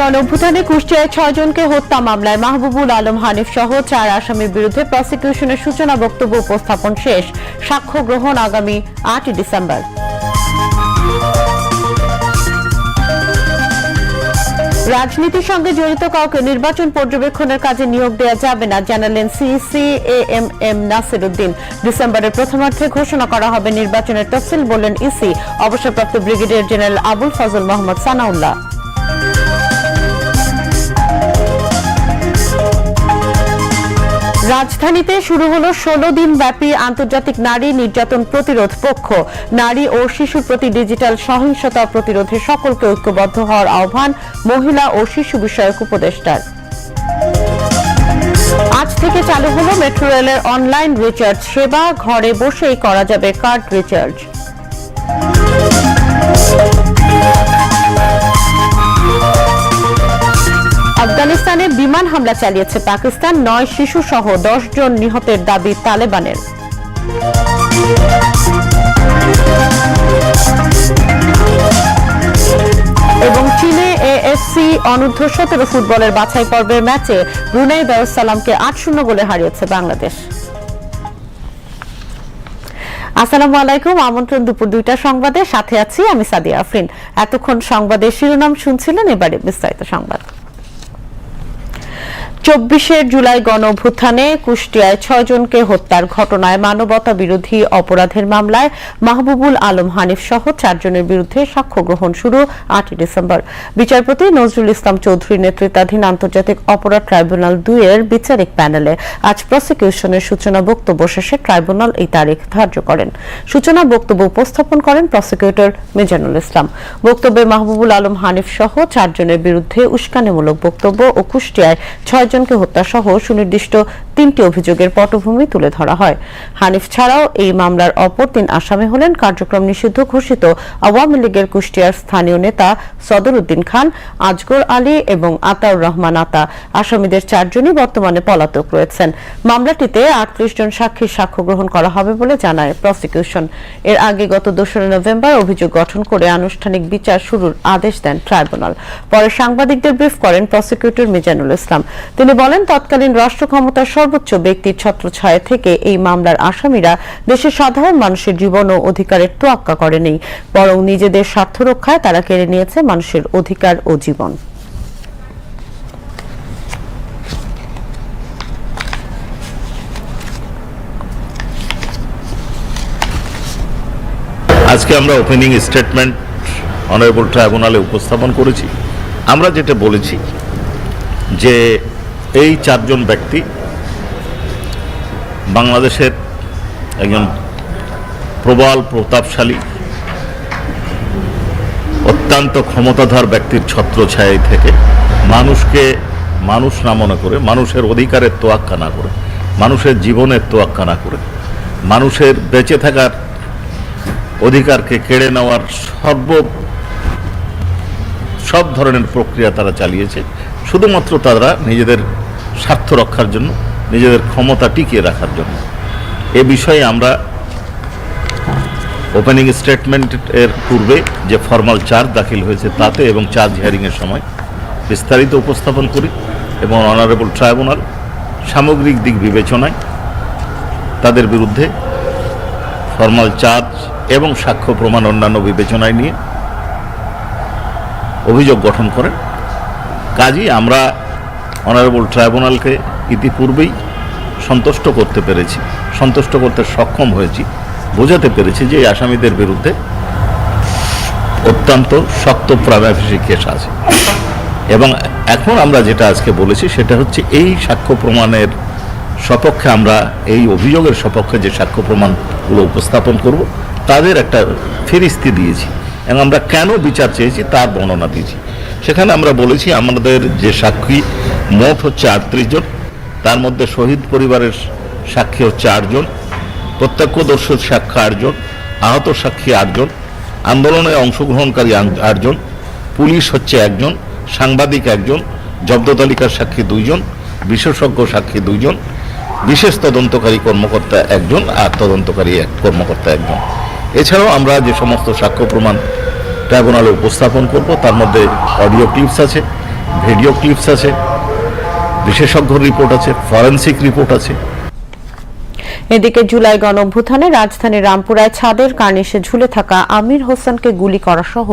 গণ অভ্যুত্থানে কুষ্টিয়ায় ছয় জনকে হত্যা মামলায় মাহবুবুল আলম হানিফ সহ চার আসামির বিরুদ্ধে প্রসিকিউশনের সূচনা বক্তব্য উপস্থাপন শেষ। সাক্ষ্য গ্রহণ আগামী আটই ডিসেম্বর। রাজনীতির সঙ্গে জড়িত কাউকে নির্বাচন পর্যবেক্ষণের কাজে নিয়োগ দেওয়া যাবে না, জানালেন CC M M Nasir Uddin ডিসেম্বরের প্রথমার্ধে ঘোষণা করা হবে নির্বাচনের তফসিল বললেন ইসি। অবসরপ্রাপ্ত ব্রিগেডিয়ার জেনারেল আবুল ফজল মোহাম্মদ সানাউল্লাহ। রাজধানীতে শুরু হলো ষোলো দিন ব্যাপী আন্তর্জাতিক নারী নির্যাতন প্রতিরোধ পক্ষ। নারী ও শিশুর প্রতি ডিজিটাল সহিংসতা প্রতিরোধে সকলকে ঐক্যবদ্ধ হওয়ার আহ্বান মহিলা ও শিশু বিষয়ক উপদেষ্টার। আজ থেকে চালু হলো মেট্রো রেলের অনলাইন রিচার্জ সেবা। ঘরে বসেই করা যাবে কার্ড রিচার্জ। আফগানিস্তানে বিমান হামলা চালিয়েছে পাকিস্তান। নয় শিশু সহ দশ জন নিহতের দাবি তালেবানের। এবং চীনে এএফসি অনূর্ধ্ব সতেরো ফুটবলের বাছাই পর্বের ম্যাচে ব্রুনাই দারুসালামকে আট শূন্য গোলে হারিয়েছে বাংলাদেশ। আসসালামু আলাইকুম, আমন্ত্রণ দুপুর দুইটা সংবাদে। সাথে আছি আমি সাদিয়া আফরিন। এতক্ষণ সংবাদের শিরোনাম শুনছিলেন এবারে বিস্তারিত সংবাদ। চব্বিশের জুলাই গণ কুষ্টিয়ায় ছয় জনকে হত্যার ঘটনায় মানবতা বিরোধী অপরাধের মামলায় মাহবুবুল আলম হানিফ সহ চারজনের বিরুদ্ধে সাক্ষ্য গ্রহণ শুরু আটই ডিসেম্বর। বিচারপতি নজরুল ইসলাম চৌধুরী নেতৃত্বাধীন আন্তর্জাতিক অপরাধ ট্রাইব্যুনাল দুইয়ের বিচারিক প্যানেলে আজ প্রসিকিউশনের সূচনা বক্তব্য শেষে ট্রাইব্যুনাল এই তারিখ ধার্য করেন। সূচনা বক্তব্য উপস্থাপন করেন প্রসিকিউটর মিজানুল ইসলাম। বক্তব্যে মাহবুবুল আলম হানিফ সহ চারজনের বিরুদ্ধে উস্কানিমূলক বক্তব্য ও কুষ্টিয়ায় ছয় জনকে হত্যা সহ সুনির্দিষ্ট তিনটি অভিযোগের পটভূমি তুলে ধরা হয়। হানিফ ছাড়াও এই মামলার অপর তিন আসামি হলেন কার্যক্রম নিষিদ্ধ ঘোষিত আওয়ামী লীগের কুষ্টিয়ার স্থানীয় নেতা সদর উদ্দিন খান, আজগর আলী এবং আতাউর রহমান আতা। আসামিদের চারজনই বর্তমানে পলাতক রয়েছেন। মামলাটিতে আটত্রিশ জন সাক্ষীর সাক্ষ্য গ্রহণ করা হবে বলে জানায় প্রসিকিউশন। এর আগে গত দোসরা নভেম্বর অভিযোগ গঠন করে আনুষ্ঠানিক বিচার শুরুর আদেশ দেন ট্রাইব্যুনাল। পরে সাংবাদিকদের ব্রিফ করেন প্রসিকিউটর মিজানুল ইসলাম। তিনি বলেন, তৎকালীন রাষ্ট্র ক্ষমতার সর্বোচ্চ ব্যক্তির ছত্রছায়া থেকে এই মামলার আসামিরা দেশের সাধারণ মানুষের জীবন ও অধিকারের তোয়াক্কা করেনি, বরং নিজেদের স্বার্থ রক্ষায় তারা কেড়ে নিয়েছে মানুষের অধিকার ও জীবন। আজকে আমরা ওপেনিং স্টেটমেন্ট অনারেবল ট্রাইব্যুনালে উপস্থাপন করেছি। আমরা যেটা বলেছি যে এই চারজন ব্যক্তি বাংলাদেশের একজন প্রবল, প্রতাপশালী, অত্যন্ত ক্ষমতাধার ব্যক্তির ছত্রছায়ায় থেকে মানুষকে মানুষ না মনে করে, মানুষের অধিকারের তোয়াক্কা না করে, মানুষের জীবনের তোয়াক্কা না করে, মানুষের বেঁচে থাকার অধিকারকে কেড়ে নেওয়ার সর্ব, সব ধরনের প্রক্রিয়া তারা চালিয়েছে। শুধুমাত্র তারা নিজেদের স্বার্থ রক্ষার জন্য, নিজেদের ক্ষমতা টিকিয়ে রাখার জন্য। এ বিষয়ে আমরা ওপেনিং স্টেটমেন্ট এর পূর্বে যে ফর্মাল চার্জ দাখিল হয়েছে তাতে এবং চার্জ হিয়ারিংয়ের সময় বিস্তারিত উপস্থাপন করি এবং অনারেবল ট্রাইব্যুনাল সামগ্রিক দিক বিবেচনায় তাদের বিরুদ্ধে ফর্মাল চার্জ এবং সাক্ষ্য প্রমাণ অন্যান্য বিবেচনায় নিয়ে অভিযোগ গঠন করেন। কাজী আমরা অনারেবল ট্রাইব্যুনালকে ইতিপূর্বেই সন্তুষ্ট করতে পেরেছি, সন্তুষ্ট করতে সক্ষম হয়েছি, বোঝাতে পেরেছি যে এই আসামিদের বিরুদ্ধে অত্যন্ত শক্ত প্রাইমাফিসি কেস আছে। এবং এখন আমরা যেটা আজকে বলেছি সেটা হচ্ছে এই সাক্ষ্য প্রমাণের সপক্ষে আমরা, এই অভিযোগের সপক্ষে যে সাক্ষ্য প্রমাণগুলো উপস্থাপন করব, তাদের একটা ফেরিস্তি দিয়েছি। এবং আমরা কেন বিচার চেয়েছি তার বর্ণনা দিয়েছি। সেখানে আমরা বলেছি, আমাদের যে সাক্ষী, মোট হচ্ছে আটত্রিশ জন। তার মধ্যে শহীদ পরিবারের সাক্ষী হচ্ছে আটজন প্রত্যক্ষদর্শী সাক্ষী আটজন আহত সাক্ষী আটজন আন্দোলনে অংশগ্রহণকারী আটজন পুলিশ হচ্ছে একজন সাংবাদিক একজন জব্দ তালিকার সাক্ষী দুইজন বিশেষজ্ঞ সাক্ষী দুইজন বিশেষ তদন্তকারী কর্মকর্তা একজন আর তদন্তকারী এক কর্মকর্তা একজন এছাড়াও আমরা যে সমস্ত সাক্ষ্য প্রমাণ ট্রাইব্যুনালে উপস্থাপন করব, তার মধ্যে অডিও ক্লিপস আছে, ভিডিও ক্লিপস আছে, বিশেষজ্ঞ রিপোর্ট আছে, ফরেন্সিক রিপোর্ট আছে। এদিকে জুলাই গণ রাজধানীর রামপুরায় ছাদের কার্নিশে ঝুলে থাকা আমির হোসেনকে গুলি করা সহ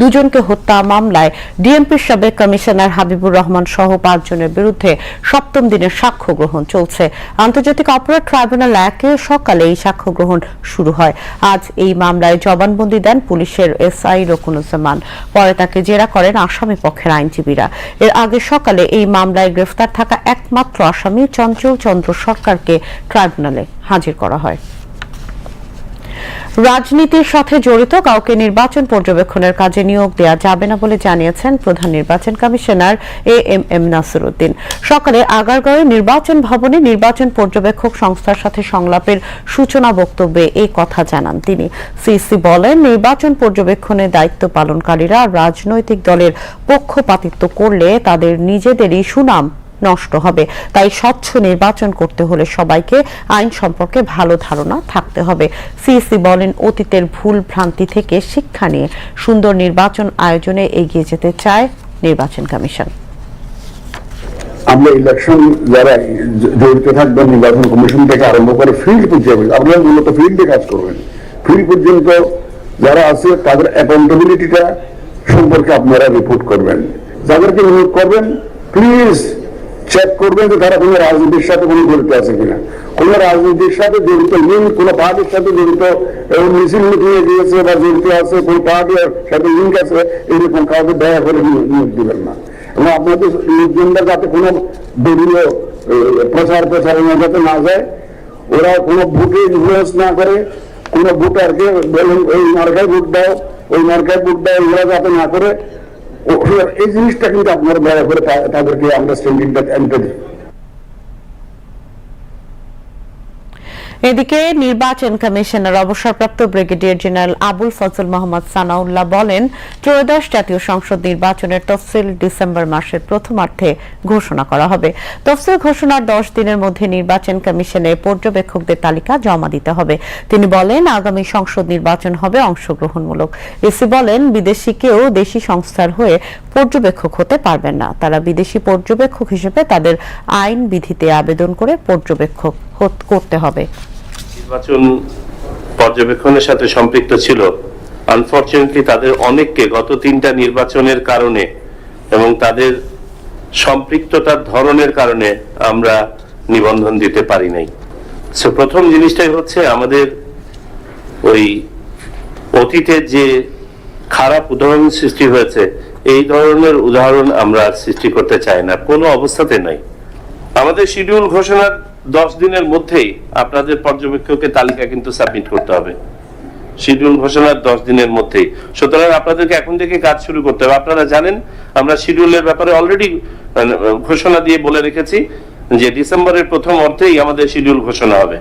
দুজনকে হত্যা মামলায় ডিএমপির সাবেক কমিশনার হাবিবুর রহমান সহ পাঁচজনের বিরুদ্ধে সপ্তম দিনের সাক্ষ্য গ্রহণ চলছে। আন্তর্জাতিক অপরাধ ট্রাইব্যুনাল একে সকালে এই সাক্ষ্য গ্রহণ শুরু হয়। আজ এই মামলায় জবানবন্দি দেন পুলিশের এসআই রকুনুজ্জামান পরে তাকে জেরা করেন আসামি পক্ষের আইনজীবীরা। এর আগে সকালে এই মামলায় গ্রেফতার থাকা একমাত্র আসামি চঞ্চল চন্দ্র সরকারকে ট্রাইব্যুনালে হাজির করা হয়। রাজনীতির সাথে জড়িত কাউকে নির্বাচন পর্যবেক্ষণের কাজে নিয়োগ দেওয়া যাবে না বলে জানিয়েছেন প্রধান নির্বাচন commissioner A M M Nasiruddin. সকালে আগারগাঁওয়ে নির্বাচন ভবনে নির্বাচন পর্যবেক্ষক সংস্থার সাথে সংলাপের সূচনা বক্তব্যে এই কথা জানান তিনি। সিসি বলেন, নির্বাচন পর্যবেক্ষণে দায়িত্ব পালনকারীরা রাজনৈতিক দলের পক্ষপাতিত্ব করলে তাদের নিজেদেরই সুনাম নষ্ট হবে। তাই স্বচ্ছ নির্বাচন করতে হলে সবাইকে আইন সম্পর্কে ভালো ধারণা থাকতে হবে। সিএসসি বলেন, অতীতের ভুল ভ্রান্তি থেকে শিক্ষা নিয়ে সুন্দর নির্বাচন আয়োজনে এগিয়ে যেতে চায় নির্বাচন কমিশন। আমরা ইলেকশন যারা জড়িত থাকবেন, নির্বাচন কমিশন থেকে আরম্ভ করে ফিল্ড পর্যন্ত, আপনারা মূলত ফিল্ডে কাজ করবেন। ফিল্ড পর্যন্ত যারা আছে, তাদের অ্যাকাউন্টেবিলিটিটা সম্পর্কে আপনারা রিপোর্ট করবেন। যাদেরকে অনুরোধ করবেন প্লিজ চেক করবেন যে তারা কোনো রাজনীতির সাথে কোনো জড়িত আছে কিনা। কোনো রাজনীতির সাথে জড়িত লিঙ্ক কোনো পার্টির সাথে জড়িত, এবং মিছিল মিটিংয়ে গিয়েছে বা জড়িত আছে, কোনো পার্টির সাথে লিঙ্ক আছে, এরকম কাউকে দয়া করে নিয়োগ দিবেন না। এবং আপনাদের লোকজনরা যাতে কোনো দলীয় প্রচার প্রচারণা যাতে না যায় ওরা কোনো ভোটে ইনফ্লুয়েন্স না করে, কোনো ভোটারকে বলুন ওই মার্কায় ভোট দাও, ওই মার্কায় ভোট দাও ওরা যাতে না করে এই জিনিসটা কিন্তু আপনারা দয়া করে তা- তাদেরকে আন্ডারস্ট্যান্ডিংটা আনতে দিন এদিকে নির্বাচন কমিশনের, অবসরপ্রাপ্ত ব্রিগেডিয়ার জেনারেল আবুল ফজল মোহাম্মদ সানাউল্লাহ বলেন, ত্রয়োদশ জাতীয় সংসদ নির্বাচনের তফসিল ডিসেম্বর মাসের প্রথমার্ধে ঘোষণা করা হবে। তফসিল ঘোষণার দশ দিনের মধ্যে নির্বাচন কমিশনে পর্যবেক্ষকদের তালিকা জমা দিতে হবে। তিনি বলেন, আগামী সংসদ নির্বাচন হবে অংশগ্রহণমূলক। এসি বলেন, বিদেশি কেউ দেশি সংস্থার হয়ে পর্যবেক্ষক হতে পারবেন না। তারা বিদেশি পর্যবেক্ষক হিসেবে তাদের আইন বিধিতে আবেদন করে পর্যবেক্ষক করতে হবে। নির্বাচন পর্যবেক্ষণের সাথে সম্পৃক্ত ছিল। আনফরচুনেটলি তাদের অনেককে গত তিনটা নির্বাচনের কারণে এবং তাদের সম্পৃক্ততার ধরনের কারণে আমরা নিবন্ধন দিতে পারি নাই। প্রথম জিনিসটাই হচ্ছে আমাদের ওই অতীতের যে খারাপ উদাহরণ সৃষ্টি হয়েছে, এই ধরনের উদাহরণ আমরা সৃষ্টি করতে চাই না। কোনো অবস্থাতে নাই। আমাদের শিডিউল ঘোষণার দশ দিনের মধ্যেই আপনাদের পর্যবেক্ষকের তালিকা কিন্তু সাবমিট করতে হবে। শিডিউল ঘোষণার দশ দিনের মধ্যেই। সুতরাং আপনাদেরকে এখন থেকে কাজ শুরু করতে হবে। আপনারা জানেন, আমরা শিডিউলের ব্যাপারে অলরেডি ঘোষণা দিয়ে বলে রেখেছি যে ডিসেম্বরের প্রথম অর্ধেই আমাদের শিডিউল ঘোষণা হবে।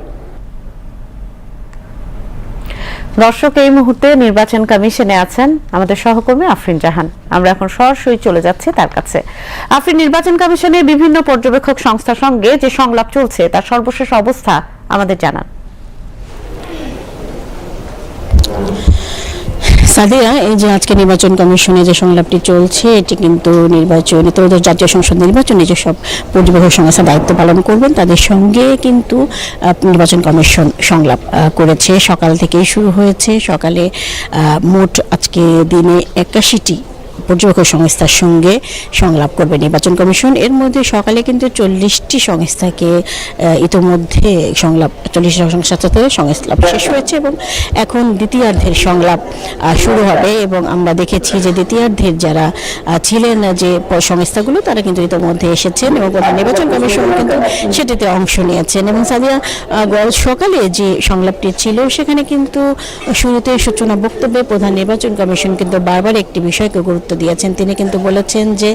দর্শক, এই মুহূর্তে নির্বাচন কমিশনে আছেন আমাদের সহকর্মী আফরিন জাহান। আমরা এখন সরাসরি চলে যাচ্ছি তার কাছে। আফরিন, নির্বাচন কমিশনে বিভিন্ন পর্যবেক্ষক সংস্থার সঙ্গে যে সংলাপ চলছে, তার সর্বশেষ অবস্থা আমাদের জানান। সাদিয়া, এই যে আজকে নির্বাচন কমিশনে যে সংলাপটি চলছে, এটি কিন্তু নির্বাচন, ত্রয়োদশ জাতীয় সংসদ নির্বাচনে যেসব পরিবহন সংস্থা দায়িত্ব পালন করবেন, তাদের সঙ্গে কিন্তু নির্বাচন কমিশন সংলাপ করেছে। সকাল থেকেই শুরু হয়েছে। সকালে মোট আজকে দিনে একাশিটি পর্যবেক্ষক সংস্থার সঙ্গে সংলাপ করবে নির্বাচন কমিশন। এর মধ্যে সকালে কিন্তু চল্লিশটি সংস্থাকে ইতোমধ্যে সংলাপ, চল্লিশটি সংস্থার সাথে সংলাপ শেষ হয়েছে এবং এখন দ্বিতীয়ার্ধের সংলাপ শুরু হবে এবং আমরা দেখেছি যে দ্বিতীয়ার্ধের যারা ছিলেন যে সংস্থাগুলো, তারা কিন্তু ইতোমধ্যে এসেছেন এবং নির্বাচন কমিশন কিন্তু সেটিতে অংশ নিয়েছেন। এবং সাদিয়া সকালে যে সংলাপটি ছিল, সেখানে কিন্তু শুরুতে সূচনা বক্তব্যে প্রধান নির্বাচন কমিশন কিন্তু বারবার একটি বিষয়কে গুরুত্ব দিয়েছেন। তিনি কিন্তু বলেছেন যে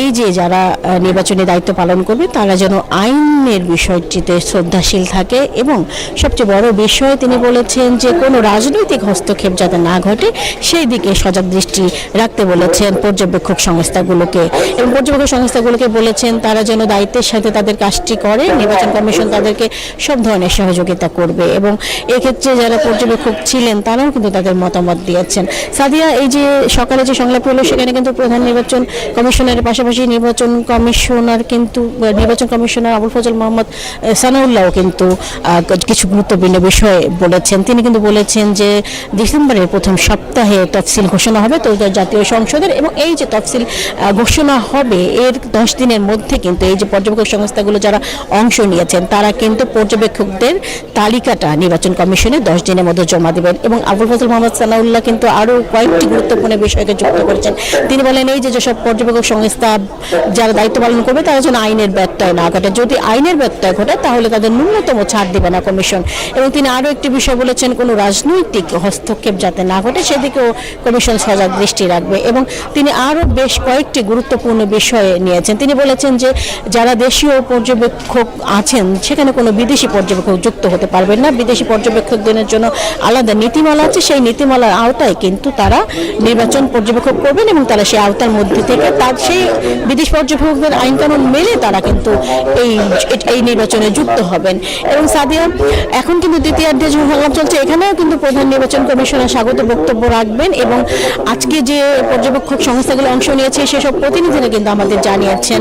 এই যে যারা নির্বাচনী দায়িত্ব পালন করবে, তারা যেন আইনের বিষয়টিতে শ্রদ্ধাশীল থাকে এবং সবচেয়ে বড় বিষয় তিনি বলেছেন যে কোনো রাজনৈতিক হস্তক্ষেপ যাতে না ঘটে, সেই দিকে সজাগ দৃষ্টি রাখতে বলেছেন পর্যবেক্ষক সংস্থাগুলোকে। এবং পর্যবেক্ষক সংস্থাগুলোকে বলেছেন তারা যেন দায়িত্বের সাথে তাদের কাজটি করে, নির্বাচন কমিশন তাদেরকে সব ধরনের সহযোগিতা করবে এবং এক্ষেত্রে যারা পর্যবেক্ষক ছিলেন, তারাও কিন্তু তাদের মতামত দিয়েছেন। সাদিয়া, এই যে সকালে যে সংলাপ হলো সেখানে কিন্তু প্রধান নির্বাচন কমিশনারের পাশাপাশি নির্বাচন কমিশনার কিন্তু নির্বাচন কমিশনার আবুল ফজল মোহাম্মদ আহ, সানাউল্লাহও কিন্তু কিছু গুরুত্বপূর্ণ বিষয় বলেছেন। তিনি কিন্তু বলেছেন যে ডিসেম্বরের প্রথম সপ্তাহে তফসিল ঘোষণা হবে তো জাতীয় সংসদের এবং এই যে তফসিল ঘোষণা হবে এর দশ দিনের মধ্যে কিন্তু এই যে পর্যবেক্ষক সংস্থাগুলো যারা অংশ নিয়েছেন তারা কিন্তু পর্যবেক্ষকদের তালিকাটা নির্বাচন কমিশনে দশ দিনের মধ্যে জমা দেবেন। এবং আবুল ফজল মোহাম্মদ সানাউল্লাহ কিন্তু আরও কয়েকটি গুরুত্বপূর্ণ বিষয়কে যুক্ত করেছেন। তিনি বলেন, এই যে যেসব পর্যবেক্ষক সংস্থা যারা দায়িত্ব পালন করবে, তারা যেন আইনের ব্যত্যয় না ঘটে। যদি আইনের ব্যত্যয় ঘটে, তাহলে তাদের ন্যূনতম ছাড় দেবে না কমিশন। এবং তিনি আরও একটি বিষয় বলেছেন, কোনো রাজনৈতিক হস্তক্ষেপ যাতে না ঘটে, সেদিকেও কমিশন সজাগ দৃষ্টি রাখবে। এবং তিনি আরও বেশ কয়েকটি গুরুত্বপূর্ণ বিষয়ে নিয়েছেন। তিনি বলেছেন যে, যারা দেশীয় পর্যবেক্ষক আছেন, সেখানে কোনো বিদেশি পর্যবেক্ষক যুক্ত হতে পারবেন না। বিদেশি পর্যবেক্ষকদের জন্য আলাদা নীতিমালা আছে। সেই নীতিমালার আওতায় কিন্তু তারা নির্বাচন পর্যবেক্ষক করবেন এবং তারা সেই আওতার মধ্যে থেকে তার সেই বিদেশ পর্যবেক্ষকদের আইন কানুন মেলে তারা কিন্তু এই এই নির্বাচনে যুক্ত হবেন। এবং সাদিয়া, এখন কিন্তু দ্বিতীয়ার্ধে যে সংলাপ চলছে, এখানেও কিন্তু প্রধান নির্বাচন কমিশনার স্বাগত বক্তব্য রাখবেন এবং আজকে যে পর্যবেক্ষক সংস্থাগুলো অংশ নিয়েছে, সেসব প্রতিনিধিরা কিন্তু আমাদের জানিয়েছেন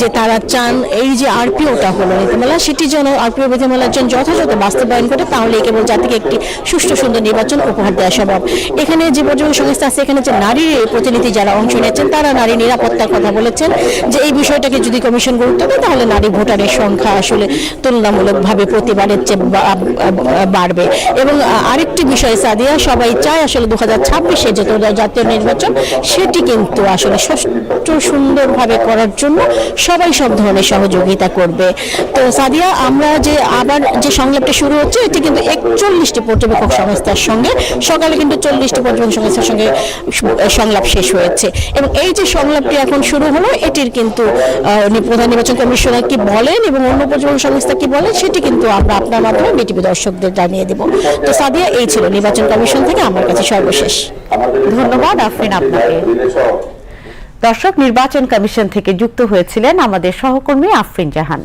যে তারা চান এই যে আরপিওটা হলো নীতিমালা, সেটি যেন আরপিও বিধিমালার জন্য যথাযথ বাস্তবায়ন করে তাহলে কেবল জাতিকে একটি সুষ্ঠু সুন্দর নির্বাচন উপহার দেওয়া সম্ভব। এখানে যে পর্যবেক্ষক সংস্থা আছে, এখানে যে নারী প্রতিনিধি যারা অংশ নিয়েছেন, তারা নারী নিরাপত্তার কথা বলেছেন যে এই বিষয়টাকে যদি কমিশন গুরুত্ব দেয়, তাহলে নারী ভোটারের সংখ্যা আসলে তুলনামূলকভাবে প্রতিবারের চেয়ে বাড়বে। এবং আরেকটি বিষয়, সাদিয়া, সবাই চায় আসলে দু হাজার ছাব্বিশে যে জাতীয় নির্বাচন, সেটি কিন্তু আসলে সুষ্ঠু, সুন্দরভাবে করার জন্য সবাই সব ধরনের সহযোগিতা করবে। তো সাদিয়া, আমরা যে আবার যে সংলাপটা শুরু হচ্ছে, এটি কিন্তু একচল্লিশটি পর্যবেক্ষক সংস্থার সঙ্গে, সকালে কিন্তু চল্লিশটি পর্যবেক্ষক সংস্থার সঙ্গে সু- সংলাপ শেষ হয়েছে। এবং এই যে সংলাপটি এখন শুরু হলো, এটির কিন্তু প্রধান নির্বাচন কমিশনার কি বলেন এবং অন্য পর্যবেক্ষক সংস্থা কি বলেন, সেটি কিন্তু আমরা আপনার মাধ্যমে বিটিভি দর্শকদের জানিয়ে দেব। তো সাদিয়া, এই ছিল নির্বাচন কমিশন থেকে আমার কাছে সর্বশেষ। ধন্যবাদ, আফরিন আপনাকে। দর্শক, নির্বাচন কমিশন থেকে যুক্ত হয়েছিলেন আমাদের সহকর্মী আফরিন জাহান।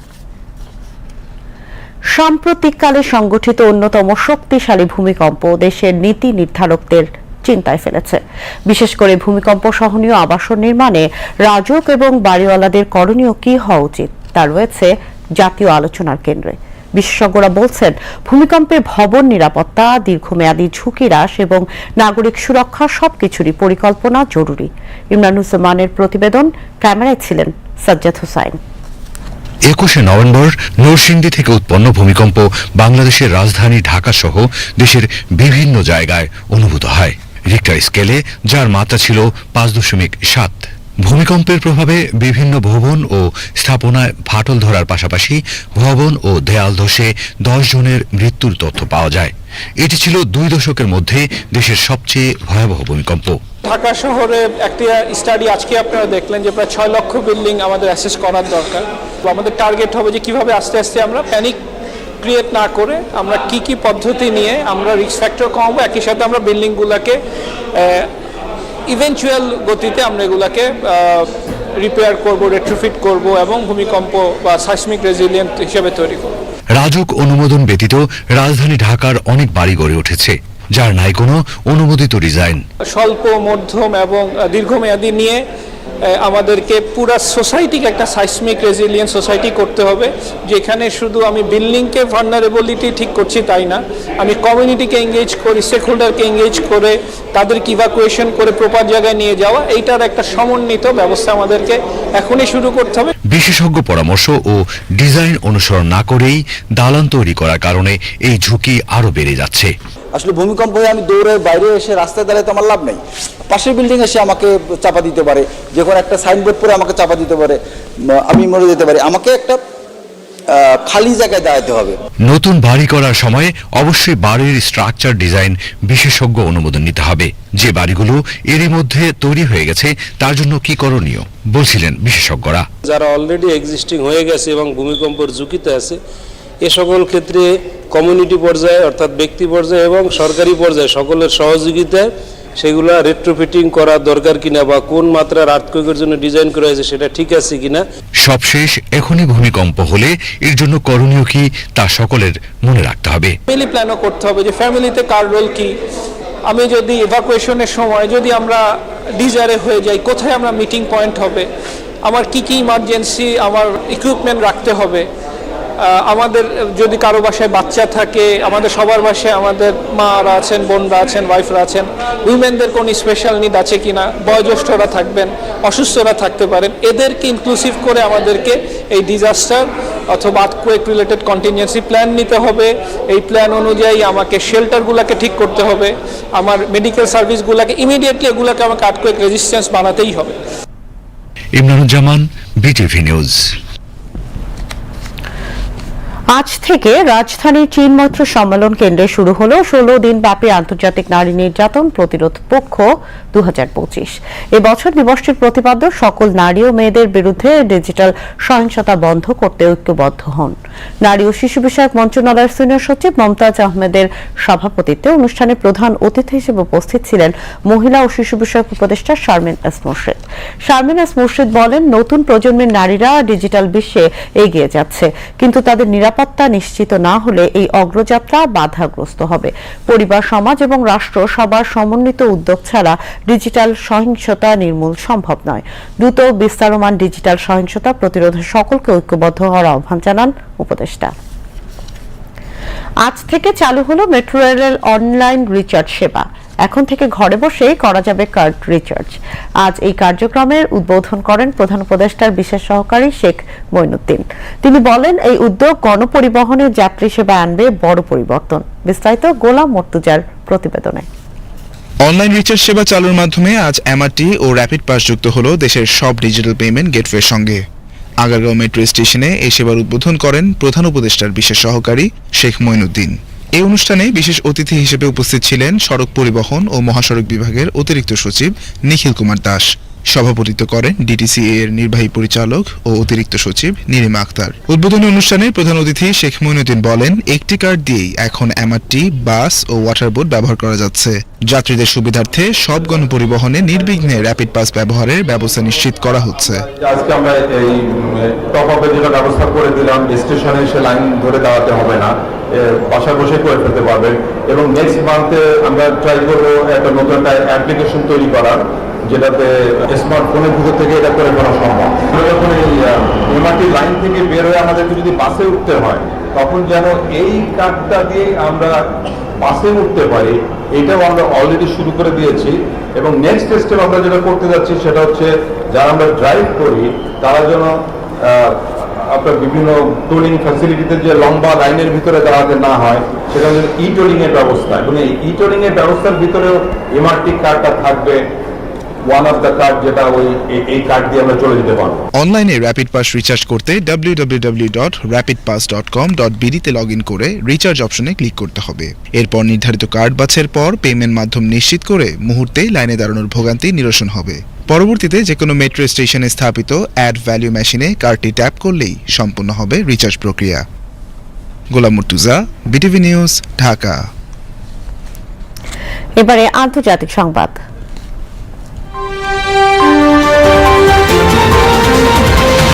সাম্প্রতিককালে সংগঠিত অন্যতম শক্তিশালী ভূমিকম্প, দেশের নীতি নির্ধারকদের চিন্তায় ফেলেছে। বিশেষ করে ভূমিকম্প সহনীয় আবাসন নির্মাণে রাজক এবং বাড়িওয়ালাদের করণীয় কি হওয়া উচিত তা রয়েছে জাতীয় আলোচনার কেন্দ্রে। বিশেষজ্ঞরা বলছেন, ভূমিকম্পে ভবন নিরাপত্তা, দীর্ঘমেয়াদী ঝুঁকি হ্রাস এবং নাগরিক সুরক্ষা সবকিছুরই পরিকল্পনা জরুরি। ইমরান ইমরানুজ্জামানের প্রতিবেদন, ক্যামেরায় ছিলেন সাজ্জাদ হুসাইন। একুশে নভেম্বর নরসিংদী থেকে উৎপন্ন ভূমিকম্প বাংলাদেশের রাজধানী ঢাকা সহ দেশের বিভিন্ন জায়গায় অনুভূত হয়। রিক্টার স্কেলে, যার মাত্রা ছিল পাঁচ দশমিক সাত। ভূমিকম্পের প্রভাবে বিভিন্ন ভবন ও স্থাপনায় ফাটল ধরার পাশাপাশি ভবন ও দেয়াল ধসে দশ জনের মৃত্যুর তথ্য পাওয়া যায়। এটি ছিল দুই দশকের মধ্যে দেশের সবচেয়ে ভয়াবহ ভূমিকম্প। ঢাকা শহরে একটি স্টাডি আজকে আপনারা দেখলেন যে প্রায় ছয় লক্ষ বিল্ডিং আমাদের অ্যাসেস করার দরকার। আমাদের টার্গেট হবে যে কীভাবে আস্তে আস্তে আমরা প্যানিক ক্রিয়েট না করে আমরা কি কি পদ্ধতি নিয়ে আমরা রিস্ক ফ্যাক্টর কমাবো? একই সাথে আমরা বিল্ডিংগুলোকে ইভেনচুয়াল গতিতে আমরা এগুলাকে রিপেয়ার করব রেট্রোফিট করব এবং ভূমিকম্প বা সাইসমিক রেজিলিয়েন্ট হিসেবে তৈরি করব। রাজুক অনুমোদন ব্যতীত রাজধানী ঢাকার অনেক বাড়ি গড়ে উঠেছে যার নাই কোনো অনুমোদিত ডিজাইন স্বল্প মধ্যম এবং দীর্ঘমেয়াদী নিয়ে আমাদেরকে পুরা সোসাইটিকে একটা সাইসমিক রেজিলিয়েন্ট সোসাইটি করতে হবে, যেখানে শুধু আমি বিল্ডিংকে ভার্নারেবিলিটি ঠিক করছি তাই না, আমি কমিউনিটিকে এঙ্গেজ করি স্টেক হোল্ডারকে এঙ্গেজ করে তাদেরকে ইভাকুয়েশন করে প্রপার জায়গায় নিয়ে যাওয়া, এইটার একটা সমন্বিত ব্যবস্থা আমাদেরকে এখনই শুরু করতে হবে। বিশেষজ্ঞ পরামর্শ ও ডিজাইন অনুসরণ না করেই দালান তৈরি করার কারণে এই ঝুঁকি আরও বেড়ে যাচ্ছে। আসলে ভূমিকম্প হয়ে আমি দৌড়ে বাইরে এসে রাস্তায় দাঁড়াতে তো আমার লাভ নেই। পাশের বিল্ডিং এসে আমাকে চাপা দিতে পারে যে কোনো একটা সাইনবোর্ড পরে আমাকে চাপা দিতে পারে আমি মরে যেতে পারি। আমাকে একটা খালি জায়গায় দাঁড়াতে হবে। নতুন বাড়ি করার সময় অবশ্যই বাড়ির স্ট্রাকচার ডিজাইন বিশেষজ্ঞ অনুমোদন নিতে হবে। যে বাড়িগুলো এরই মধ্যে তৈরি হয়ে গেছে তার জন্য কি করণীয় বলছিলেন বিশেষজ্ঞরা। যারা অলরেডি এক্সিস্টিং হয়ে গেছে এবং ভূমিকম্পের ঝুঁকিতে আছে এ সকল ক্ষেত্রে কমিউনিটি পর্যায়ে অর্থাৎ ব্যক্তি পর্যায়ে এবং সরকারি পর্যায়ে সকলের সহযোগিতায় সেগুলা রেট্রোফিটিং করা দরকার কিনা বা কোন মাত্রার আর্থকোয়েকের জন্য ডিজাইন করা হয়েছে সেটা ঠিক আছে কিনা? সবশেষ এখনই ভূমিকম্প হলে এর জন্য করণীয় কি তা সকলের মনে রাখতে হবে। ফ্যামিলি প্ল্যানও করতে হবে যে ফ্যামিলিতে কার রোল কি? আমি যদি এভাকুয়েশনের সময় যদি আমরা ডিজারে হয়ে যাই কোথায় আমরা মিটিং পয়েন্ট হবে? আমার কি কি ইমার্জেন্সি আমার ইকুইপমেন্ট রাখতে হবে? আমাদের, যদি কারও বাসায় বাচ্চা থাকে, আমাদের সবার বাসায় আমাদের মারা আছেন, বোনরা আছেন, ওয়াইফরা আছেন উইমেনদের কোনো স্পেশাল নিড আছে কিনা, বয়োজ্যেষ্ঠরা থাকবেন, অসুস্থরা থাকতে পারেন, এদেরকে ইনক্লুসিভ করে আমাদেরকে এই ডিজাস্টার অথবা আর্থকুয়েক রিলেটেড কন্টিনজেন্সি প্ল্যান নিতে হবে। এই প্ল্যান অনুযায়ী আমাকে শেল্টারগুলোকে ঠিক করতে হবে। আমার মেডিকেল সার্ভিসগুলোকে ইমিডিয়েটলি এগুলোকে আমাকে আর্থকুয়েক রেজিস্ট্যান্স বানাতেই হবে। Imranuzzaman, BTV news. আজ থেকে রাজধানীর চীনমৈত্র সম্মেলন কেন্দ্রে শুরু হলো ষোলো দিন ব্যাপী আন্তর্জাতিক নারী নির্যাতন প্রতিরোধ পক্ষ দু এবছর দিবসটির প্রতিপাদ্য, সকল নারী ও মেয়েদের বিরুদ্ধে ডিজিটাল সহিংসতা বন্ধ করতে ঐক্যবদ্ধ হন। নারী ও শিশু বিষয়ক মন্ত্রণালয়ের সিনিয়র সচিব মমতাজ আহমেদের সভাপতিত্বে অনুষ্ঠানে প্রধান অতিথি হিসেবে উপস্থিত ছিলেন মহিলা ও শিশু বিষয়ক উপদেষ্টা শারমিন এস মুর্শিদ। শারমিন এস মুর্শিদ বলেন, নতুন প্রজন্মের নারীরা ডিজিটাল বিশ্বে এগিয়ে যাচ্ছে, কিন্তু তাদের নিরাপত্তা নিশ্চিত না হলে এই অগ্রযাত্রা বাধাগ্রস্ত হবে। পরিবার, সমাজ এবং রাষ্ট্র সবার সমন্বিত উদ্যোগ ছাড়া ডিজিটাল সহিংসতা নির্মূল সম্ভব নয়। দ্রুত বিস্তারমান ডিজিটাল সহিংসতা প্রতিরোধে সকলকে ঐক্যবদ্ধ হওয়ার আহ্বান জানান উপদেষ্টা। আজ থেকে চালু হলো মেট্রো রেলের অনলাইন রিচার্জ সেবা। এখন থেকে ঘরে বসেই করা যাবে কার্ড রিচার্জ। আজ এই কার্যক্রমের উদ্বোধন করেন প্রধান উপদেষ্টার বিশেষ সহকারী শেখ মইনুদ্দিন। তিনি বলেন, এই উদ্যোগ গণপরিবহনে যাত্রী সেবা আনবে বড় পরিবর্তন। বিস্তারিত গোলাম মর্তুজার প্রতিবেদনে। অনলাইন রিচার্জ সেবা চালুর মাধ্যমে আজ এমআরটি ও র্যাপিড পাস যুক্ত হলো দেশের সব ডিজিটাল পেমেন্ট গেটওয়ের সঙ্গে। আগারগাঁও মেট্রো স্টেশনে এই সেবার উদ্বোধন করেন প্রধান উপদেষ্টার বিশেষ সহকারী শেখ মইনুদ্দিন। এই অনুষ্ঠানে বিশেষ অতিথি হিসেবে উপস্থিত ছিলেন সড়ক পরিবহন ও মহাসড়ক বিভাগের অতিরিক্ত সচিব নিখিল কুমার দাস। সভাপতিত্ব করেন ডিটিসিএ এর নির্বাহী পরিচালক ও অতিরিক্ত সচিব নীলিমা আক্তার। উদ্বোধনী অনুষ্ঠানে প্রধান অতিথি শেখ মইনুদ্দিন বলেন একটি কার্ড দিয়েই এখন এমআরটি বাস ও ওয়াটার বোট ব্যবহার করা যাচ্ছে। যাত্রীদের সুবিধার্থে সব গণপরিবহনে নির্বিঘ্নে র্যাপিড পাস ব্যবহারের ব্যবস্থা নিশ্চিত করা হচ্ছে। আজকে আমরা এই টপ আপের জন্য ব্যবস্থা করে দিলাম স্টেশনে এসে লাইন ধরে দাঁড়াতে হবে না এ, বাসায় বসে করে ফেলতে পারবেন এবং নেক্সট মান্থে আমরা ট্রাই করব একটা নতুন একটা অ্যাপ্লিকেশন তৈরি করার। যেটাতে স্মার্টফোনের ভিতর থেকে এটা করে ফেলা সম্ভব। যখন এই এমআরটি লাইন থেকে বের হয়ে আমাদেরকে যদি বাসে উঠতে হয়, তখন যেন এই কার্ডটা দিয়ে আমরা বাসে উঠতে পারি, এটাও আমরা অলরেডি শুরু করে দিয়েছি। এবং নেক্সট স্টেপ আমরা যেটা করতে যাচ্ছি সেটা হচ্ছে, যারা আমরা ড্রাইভ করি, তারা যেন আপনার বিভিন্ন টোলিং ফ্যাসিলিটিতে যে লম্বা লাইনের ভিতরে দাঁড়াতে না হয়, সেটা হচ্ছে ই টোলিং এর ব্যবস্থা। এবং এই ই টোলিং এর ব্যবস্থার ভিতরেও এমআরটি কার্ডটা থাকবে। ওয়ান অফ দ্য কার্ড যেটা ওই এই- কার্ড দিয়ে আমরা চলে যেতে পারব। অনলাইনে র্যাপিড পাস রিচার্জ করতে www.rapidpass.com.bd তে লগ ইন করে রিচার্জ অপশনে ক্লিক করতে হবে। এরপর নির্ধারিত কার্ড বাছের পর পেমেন্ট মাধ্যম নিশ্চিত করে মুহূর্তেই লাইনে দাঁড়ানোর ভোগান্তি নিরসন হবে। পরবর্তীতে যে কোনো মেট্রো স্টেশনে স্থাপিত অ্যাড ভ্যালু মেশিনে কার্ডটি ট্যাপ করলেই সম্পূর্ণ হবে রিচার্জ প্রক্রিয়া। Golam Murtuza BTV news Dhaka. এবারে আন্তর্জাতিক সংবাদ।